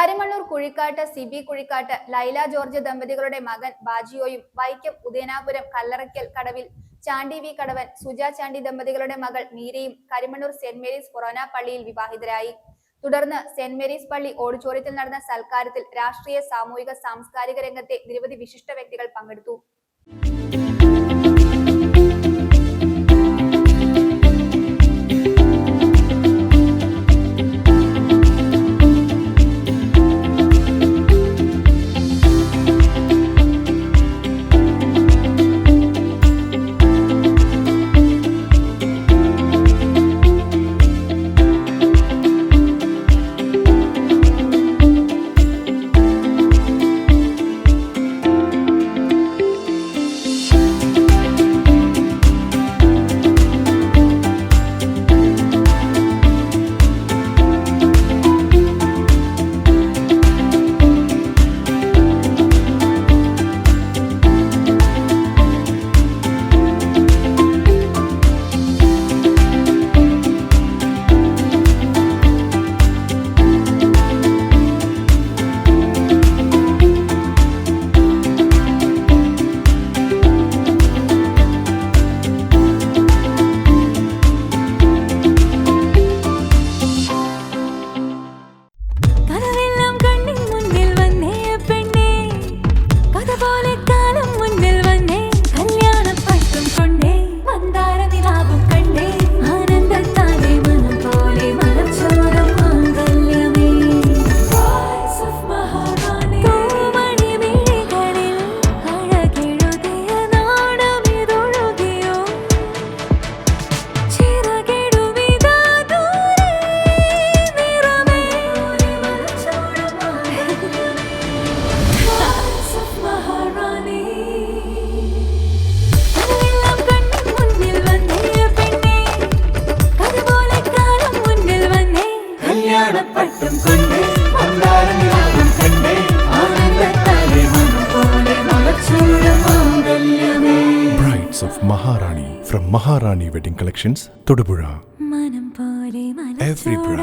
Karimannoor Kuzhikkattu Sibi Kuzhikkattu Laila George ദമ്പതികളുടെ മകൻ ബാജിയോയും വൈക്കം ഉദയനാപുരം കല്ലറയ്ക്കൽ കടവിൽ ചാണ്ടി വി കടവൻ സുജ ചാണ്ടി ദമ്പതികളുടെ മകൾ മീരയും കരിമണ്ണൂർ സെന്റ് മേരീസ് ഫൊറോന പള്ളിയിൽ വിവാഹിതരായി. തുടർന്ന് സെന്റ് മേരീസ് പള്ളി ഓഡിറ്റോറിയത്തിൽ നടന്ന സൽക്കാരത്തിൽ രാഷ്ട്രീയ സാമൂഹിക സാംസ്കാരിക രംഗത്തെ നിരവധി വിശിഷ്ട വ്യക്തികൾ പങ്കെടുത്തു. Brides of Maharani from Maharani Wedding Collections, Todupuzha. മനം പോലെ Every മലച്ചൂട